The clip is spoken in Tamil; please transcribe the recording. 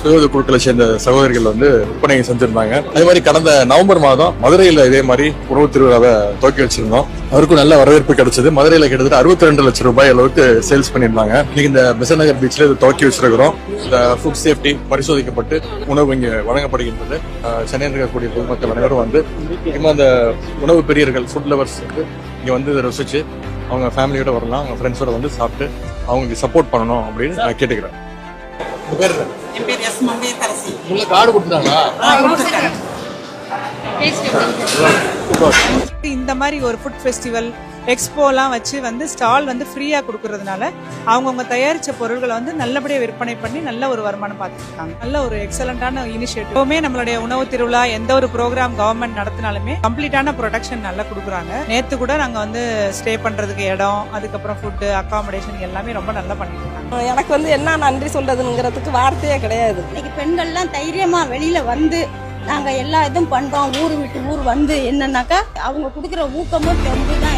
சுயோத குழுக்களை சேர்ந்த சகோதரிகள் வந்து விற்பனை செஞ்சிருந்தாங்க. அதே மாதிரி கடந்த நவம்பர் மாதம் மதுரையில இதே மாதிரி உணவு திருவிழாவை துவக்கி வச்சிருந்தோம். அவருக்கும் நல்ல வரவேற்பு கிடைச்சது. மதுரையில கிட்டத்தட்ட அறுபத்தி ரெண்டு லட்சம் ரூபாய் அளவுக்கு சேல்ஸ் பண்ணியிருந்தாங்க. இன்னைக்கு இந்த பெசநகர் பீச்ல இது துவக்கி வச்சிருக்கிறோம். இந்த ஃபுட் சேஃப்டி பரிசோதிக்கப்பட்டு உணவு இங்கே வழங்கப்படுகின்றது. சென்னையில் இருக்கக்கூடிய பொதுமக்கள் அனைவரும் வந்து முக்கியமா அந்த உணவு பெரியர்கள் ஃபுட் லவர்ஸ் இங்கே வந்து இதை ரசிச்சு அவங்க ஃபேமிலியோட வரலாம். அவங்க ஃப்ரெண்ட்ஸோட வந்து சாப்பிட்டு அவங்களுக்கு சப்போர்ட் பண்ணணும் அப்படின்னு நான் கேட்டுக்கிறேன். உங்க பேர் என்ன? என் பேர் எஸ் மங்கையரசி உங்களுக்கு கார்டு கொடுத்துட்டாங்களா? இந்த மாதிரி ஒரு ஃபுட் ஃபெஸ்டிவல் எக்ஸ்போலாம் வச்சு வந்து ஸ்டால் வந்து ஃப்ரீயாக கொடுக்கறதுனால அவங்கவுங்க தயாரித்த பொருட்களை வந்து நல்லபடியாக விற்பனை பண்ணி நல்ல ஒரு வருமானம் பார்த்துட்டு இருக்காங்க நல்ல ஒரு எக்ஸலண்டான இனிஷியேட்டிவ் எப்பவுமே நம்மளுடைய உணவு திருவிழா எந்த ஒரு ப்ரோக்ராம் கவர்மெண்ட் நடத்தினாலுமே கம்ப்ளீட்டான ப்ரொடக்ஷன் நல்லா கொடுக்குறாங்க. நேற்று கூட நாங்கள் வந்து ஸ்டே பண்ணுறதுக்கு இடம் அதுக்கப்புறம் ஃபுட்டு அக்காமடேஷன் எல்லாமே ரொம்ப நல்லா பண்ணிட்டு இருக்காங்க எனக்கு வந்து என்ன நன்றி சொல்றதுங்கிறதுக்கு வார்த்தையே கிடையாது. இன்னைக்கு பெண்கள்லாம் தைரியமா வெளியில வந்து நாங்க எல்லா இதுவும் பண்றோம். ஊர் விட்டு ஊர் வந்து என்னன்னாக்கா அவங்க கொடுக்குற ஊக்கமும் தெம்பு தான்